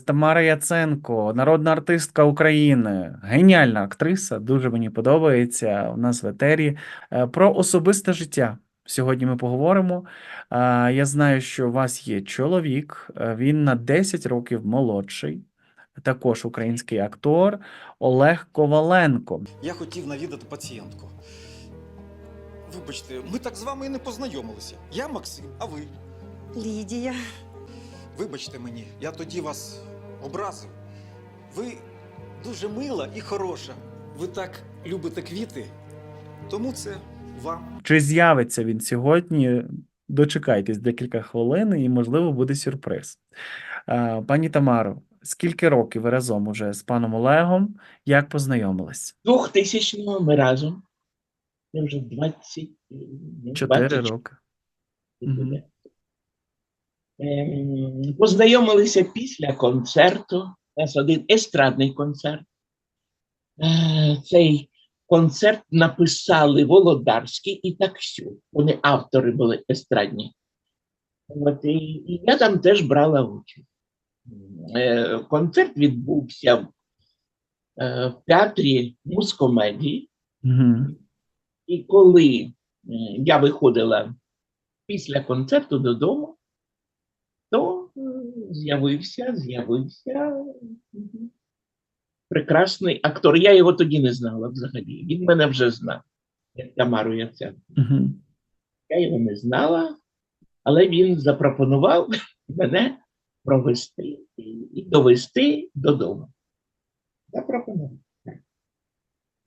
Тамара Яценко, народна артистка України, геніальна актриса, дуже мені подобається у нас в етері. Е, Про особисте життя. Сьогодні ми поговоримо. Е, Я знаю, що у вас є чоловік, е, він на 10 років молодший, також український актор Олег Коваленко. Я хотів навідати пацієнтку. Вибачте, ми так з вами і не познайомилися. Я Максим, а ви? Лідія. Вибачте мені, я тоді вас образив. Ви дуже мила і хороша. Ви так любите квіти. Тому це вам. Чи з'явиться він сьогодні? Дочекайтесь декілька хвилин, і, можливо, буде сюрприз. Пані Тамаро, скільки років ви разом уже з паном Олегом? Як познайомились? 2000-го ми разом. Це вже 20... ну, Чотири 20 роки. Ем, Познайомилися після концерту. У нас один естрадний концерт. Е, Цей концерт написали Володарський і Таксю. Вони автори були естрадні. От, і, і я там теж брала участь. Е, Концерт відбувся в е, в театрі мускомедії. Угу. І коли я виходила після концерту додому, то з'явився, з'явився прекрасний актор. Я його тоді не знала взагалі. Він мене вже знав, як Тамару Яценко. Угу. Я його не знала, але він запропонував мене провести і, довести додому. Запропонував.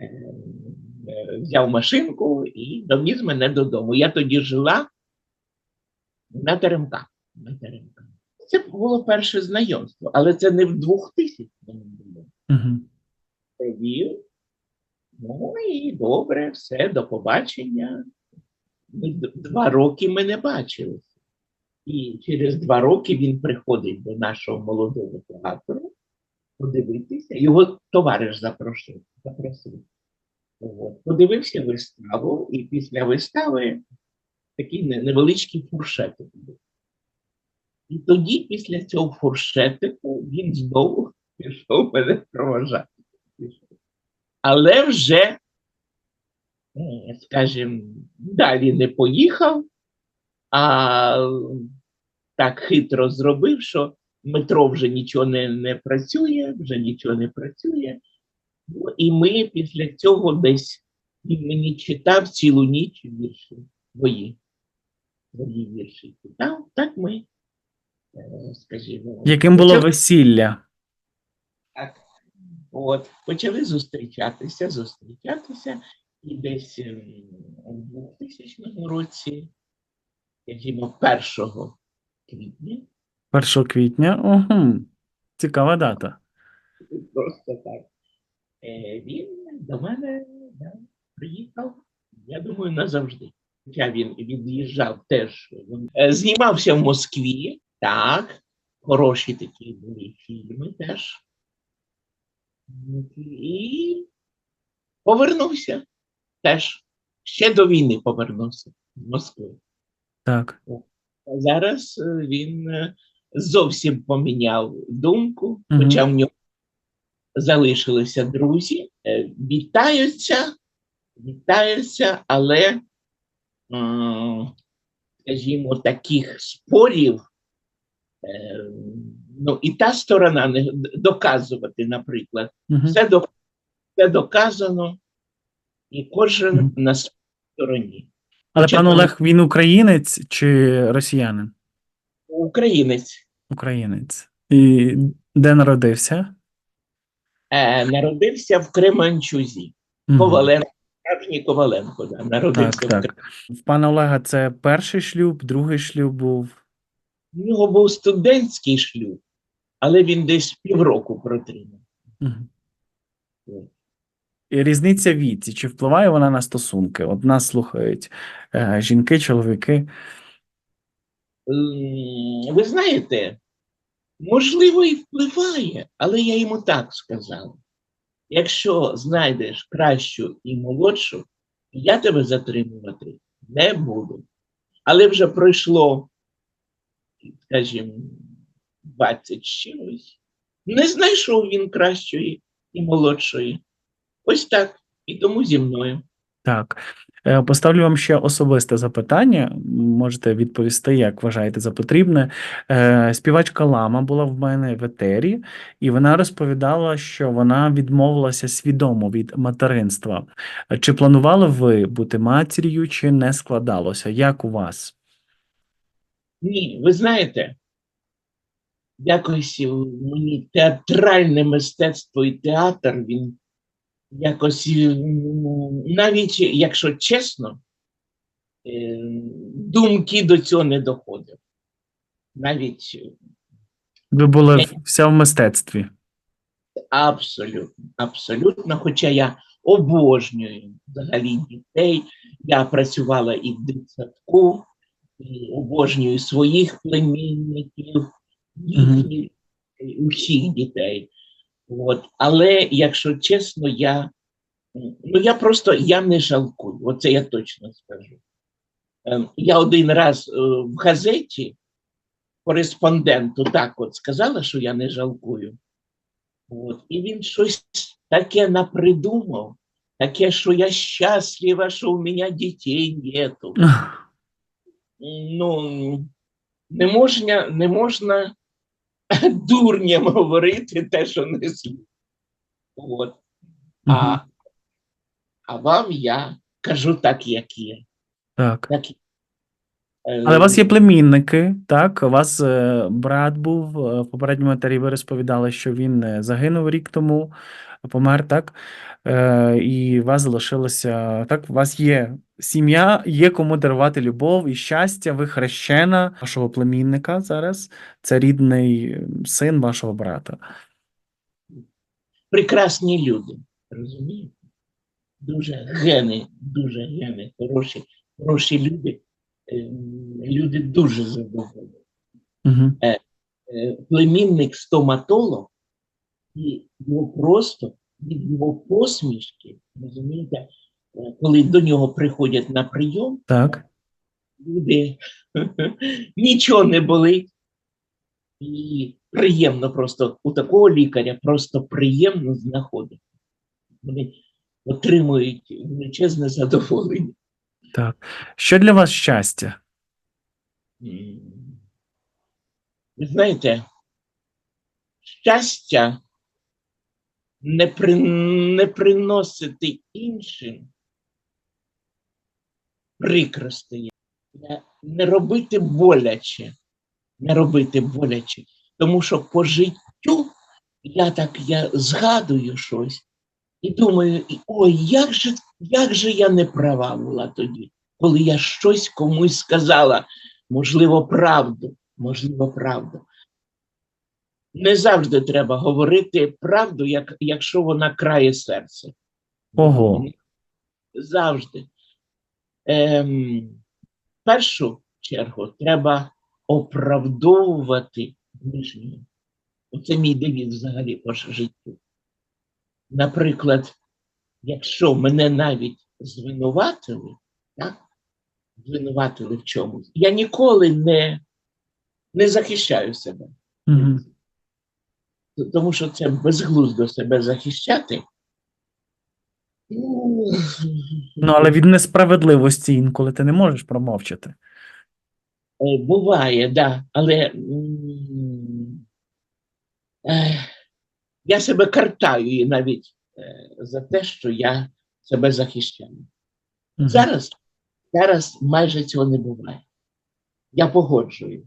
е, Взяв машинку і довіз мене додому. Я тоді жила на Теремка. На Це було перше знайомство, але це не в 2000 було. Угу. Привів. Ну і добре, все, до побачення. Два роки ми не бачилися. І через два роки він приходить до нашого молодого театру подивитися. Його товариш запросив. запросив. От. Подивився виставу, і після вистави такий невеличкий фуршетик був. І тоді, після цього фуршетику, він знову пішов мене проважати. Але вже, скажімо, далі не поїхав, а так хитро зробив, що метро вже нічого не, не працює, вже нічого не працює. Ну, і ми після цього десь він мені читав цілу ніч вірші свої. Свої вірші читав. Так ми, скажімо, Яким було почали- весілля? так. От, почали зустрічатися, зустрічатися, і десь ем, у 2000 році, скажімо, 1 квітня, 1 квітня. Угу. Цікава дата. просто так, е, він до мене да, приїхав, я думаю, назавжди. Хоча він від'їжджав теж, він, е, знімався в Москві, так, хороші такі були фільми теж. І повернувся теж. Ще до війни повернувся в Москву. Так. А зараз е, він е, зовсім поміняв думку, хоча в нього залишилися друзі, е, вітаються, вітаються, але, скажімо, таких спорів. Е, Ну, і та сторона не доказувати, наприклад, Угу. все, до, все доказано, і кожен Мгм. на своїй стороні. Але Хоча пан там- Олег він українець чи росіянин? Українець Українець. І де народився? е, народився в Кременчузі. Мгм. Коваленко, справжній Коваленко, да, народився Так, в так. В пана Олега це перший шлюб, другий шлюб був. У нього був студентський шлюб, але він десь півроку протримав. І різниця віці, чи впливає вона на стосунки? От нас слухають е, жінки, чоловіки. Ви знаєте, можливо, і впливає, але я йому так сказав: якщо знайдеш кращу і молодшу, я тебе затримувати не буду. Але вже пройшло, скажімо, 20 з чимось, Не знайшов він кращої і молодшої. Ось так. І тому зі мною. Так. Е, Поставлю вам ще особисте запитання. Можете відповісти, як вважаєте за потрібне. Е, Співачка Лама була в мене в етері, і вона розповідала, що вона відмовилася свідомо від материнства. Чи планували ви бути матір'ю, чи не складалося? Як у вас? Ні, ви знаєте, якось мені театральне мистецтво і театр, він якось, навіть якщо чесно, е, думки до цього не доходив. Навіть Ви були вся в мистецтві. абсолютно, абсолютно. Хоча я обожнюю взагалі дітей, я працювала і в дитсадку, обожнюю своїх племінників, їхніх, усіх дітей. От. Але, якщо чесно, я, ну, я просто я не жалкую, оце я точно скажу. Ем, Я один раз е, в газеті кореспонденту так от сказала, що я не жалкую. От. І він щось таке напридумав, таке, що я щаслива, що у мене дітей нету. Ну, не можна, не можна дурням говорити те, що не слід. От. А, а вам я кажу так, як є. Так. Так, Але у вас є племінники, так? У вас е, брат був е, в попередньому етері. Ви розповідали, що він е, загинув рік тому, помер, так? І у вас залишилося так. У вас є сім'я, є кому дарувати любов і щастя. Ви хрещена вашого племінника зараз. Це рідний син вашого брата. прекрасні люди, розумієте? Дуже гени, дуже гени, хороші, хороші люди. Ем, Люди дуже задоволені. Угу. Племінник стоматолог, і його просто від його посмішки, розумієте, коли до нього приходять на прийом, Так. люди нічого не болить. І приємно просто у такого лікаря просто приємно знаходити. Вони отримують величезне задоволення. Так. Що для вас щастя? Ви знаєте, щастя не, при, не приносити іншим прикростей, не- не робити боляче, не робити боляче. Тому що по життю я так я згадую щось і думаю, ой, як же, як же я не права була тоді, коли я щось комусь сказала, можливо, правду, можливо, правду. Не завжди треба говорити правду, як, якщо вона крає серце. Ого. Завжди. Ем, в першу чергу треба оправдовувати ближнього. Оце мій девіз взагалі по життю. Наприклад, якщо мене навіть звинуватили, так? звинуватили в чомусь, я ніколи не, не захищаю себе. Угу. Тому що це безглуздо себе захищати. Ну, але від несправедливості інколи ти не можеш промовчати. Е, Буває, да, але е, я себе картаю навіть е, за те, що я себе захищаю. Мгм. Зараз, зараз майже цього не буває. Я погоджуюсь.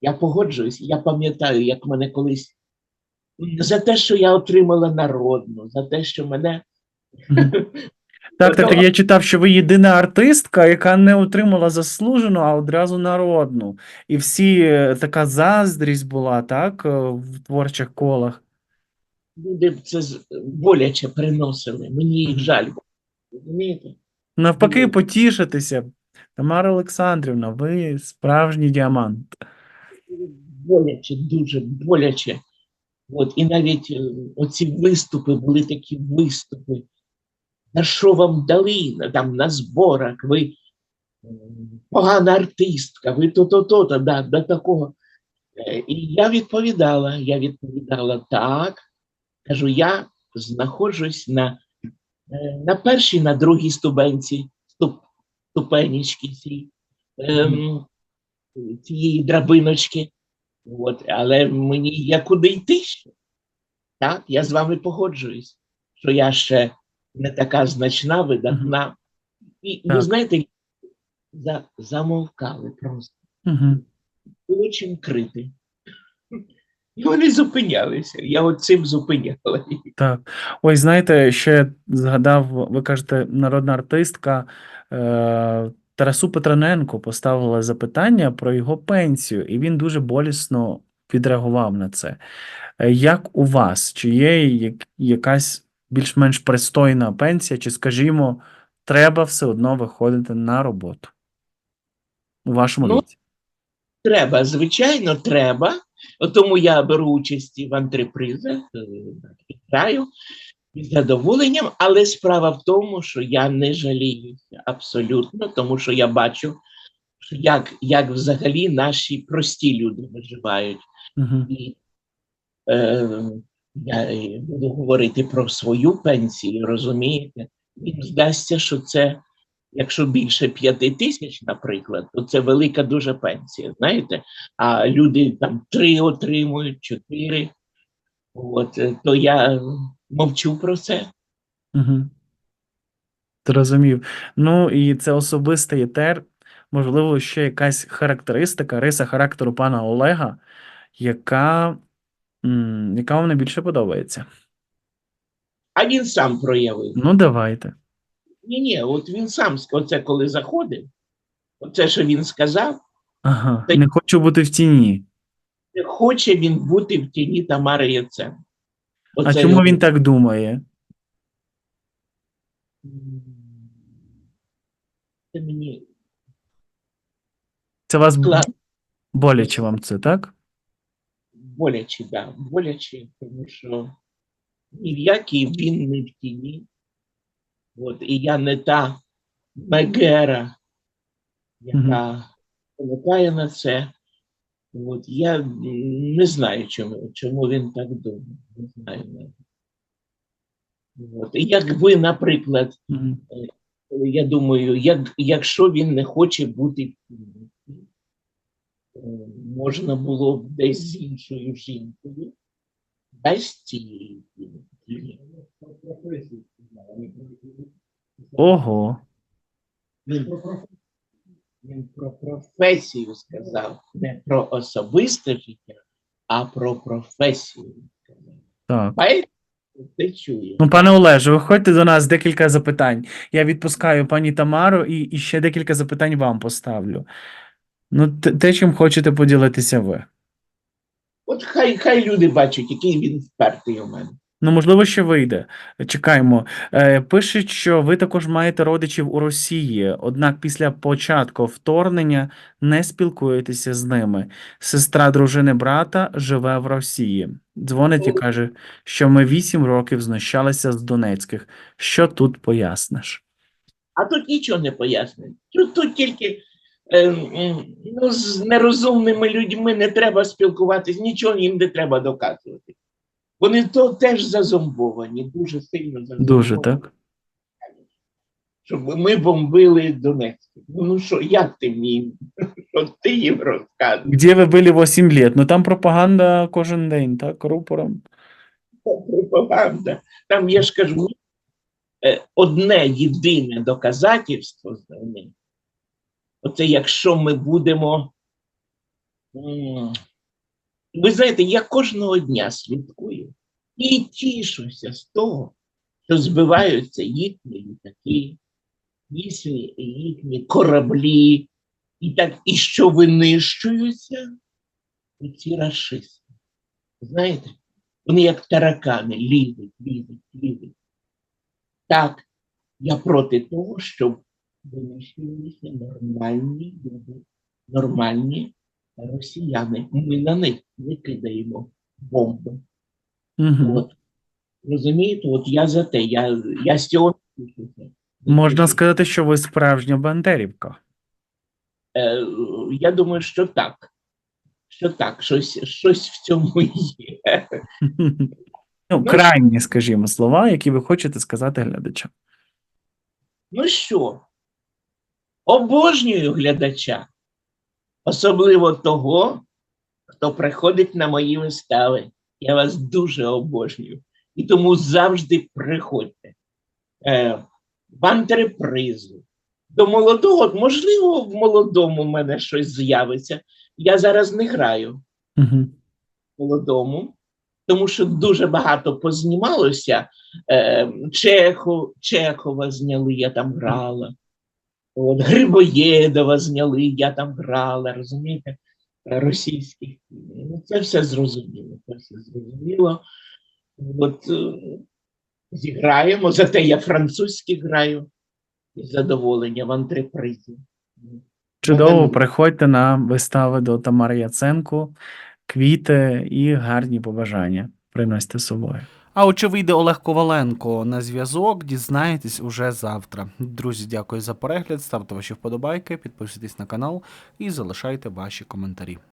Я погоджуюсь, я пам'ятаю, як мене колись за те, що я отримала народну, за те, що мене. Так, так, так, я читав, що ви єдина артистка, яка не отримала заслужену, а одразу народну. І всі е, така заздрість була, так, е, в творчих колах. люди б це з- боляче приносили. Мені їх жаль. було. Розумієте? Навпаки, потішитися. Тамара Олександрівна, ви справжній діамант. боляче, дуже боляче. От, і навіть е, оці виступи були такі виступи. На що вам дали там, на зборах, ви погана артистка, ви то-то, то-то, да, до такого. Е, І я відповідала, я відповідала так. Кажу, я знаходжусь на, е, на першій, на другій ступенці, ступ, ступенечки цій, ем, цієї драбиночки. От, але мені є куди йти ще. Так, я з вами погоджуюсь, що я ще не така значна, видатна. І ви знаєте, за, замовкали просто. Було чим крити. І вони зупинялися. Я от цим зупиняла. Так. Ой, знаєте, ще згадав, ви кажете, народна артистка е, Тарасу Петраненко поставила запитання про його пенсію, і він дуже болісно відреагував на це. Е, Як у вас? Чи є якась більш-менш пристойна пенсія, чи, скажімо, треба все одно виходити на роботу у вашому Ну, віці? Треба, звичайно, треба. Тому я беру участь в антрепризах, е, граю із задоволенням, але справа в тому, що я не жаліюся абсолютно, тому що я бачу, як, як взагалі наші прості люди виживають. Угу. І е, я буду говорити про свою пенсію, розумієте? Мені здасться, що це, якщо більше п'яти тисяч, наприклад, то це велика дуже пенсія, знаєте? А люди там три отримують, чотири. От, е, то я мовчу про це. Угу. Зрозумів. Ну і це особистий етер. Можливо, ще якась характеристика, риса характеру пана Олега, яка, м, яка вам найбільше подобається. А він сам проявив. Ну, давайте. Ні, ні, от він сам ск- оце коли заходив, оце, що він сказав, Ага. Та- Не хочу бути в тіні. не хоче він бути в тіні Тамари Яценко. А Оце чому він так думає? Це мені Це вас б- Клас. боляче вам це, так? Боляче, да, боляче, тому що ні в якій він не в тіні. От, і я не та Мегера, яка виникає на це. От, я не знаю, чому, чому він так думає. Не знаю. От, ви, наприклад, я думаю, як, якщо він не хоче бути в тіні, е, можна було б десь з іншою жінкою, без цієї тіні. Ого. Він, він про професію сказав, не про особисте життя, а про професію. Так. Ну, пане Олеже, виходьте до нас декілька запитань. Я відпускаю пані Тамару і, і ще декілька запитань вам поставлю. Ну, те, те, чим хочете поділитися ви. От хай, хай люди бачать, який він впертий у мене. Ну, можливо, ще вийде. Чекаємо. Е, пишуть, що ви також маєте родичів у Росії, однак після початку вторгнення не спілкуєтеся з ними. Сестра дружини брата живе в Росії. Дзвонить і каже, що ми вісім років знущалися з Донецьких. Що тут поясниш? А тут нічого не пояснить. Тут, тут тільки ну, з нерозумними людьми не треба спілкуватись, нічого їм не треба доказувати. Вони то теж зазомбовані, дуже сильно зазомбовані. Дуже так. Щоб ми бомбили Донецьк. Ну, що, як ти мені? Що ти їм розказуєш? Где ви були 8 лет? Ну там пропаганда кожен день, так, рупором. пропаганда. Там я ж кажу, е, одне єдине доказательство за ним. Оце якщо ми будемо. Ви знаєте, я кожного дня слідкую і тішуся з того, що збиваються їхні літаки, їхні, їхні кораблі, і так, і що винищуються ці расисти. Знаєте? Вони як таракани лізуть, лізуть, лізуть. Так, я проти того, щоб винищувалися нормальні люди, нормальні росіяни. Ми на них не кидаємо бомби. Угу. От. Розумієте, от я за те, я, я з цього не. Можна сказати, що ви справжня бандерівка. Е, я думаю, що так. що так, щось, щось в цьому є. Ну, крайні, скажімо, слова, які ви хочете сказати глядачам. Ну що, обожнюю глядача, особливо того, хто приходить на мої вистави. Я вас дуже обожнюю. І тому завжди приходьте е, в антрепризу. До молодого, можливо, в молодому в мене щось з'явиться. Я зараз не граю Угу. молодому, тому що дуже багато познімалося. Е, Чеху, Чехова зняли, я там грала. От, Грибоєдова зняли, я там грала, розумієте? Російських. Ну, це все зрозуміло. Це все зрозуміло. От е, зіграємо, зате я французькі граю із задоволення в антрепризі. Чудово, приходьте на вистави до Тамари Яценко, квіти і гарні побажання. Приносьте з собою. А от чи вийде Олег Коваленко на зв'язок, дізнаєтесь уже завтра. Друзі, дякую за перегляд. Ставте ваші вподобайки, підписуйтесь на канал і залишайте ваші коментарі.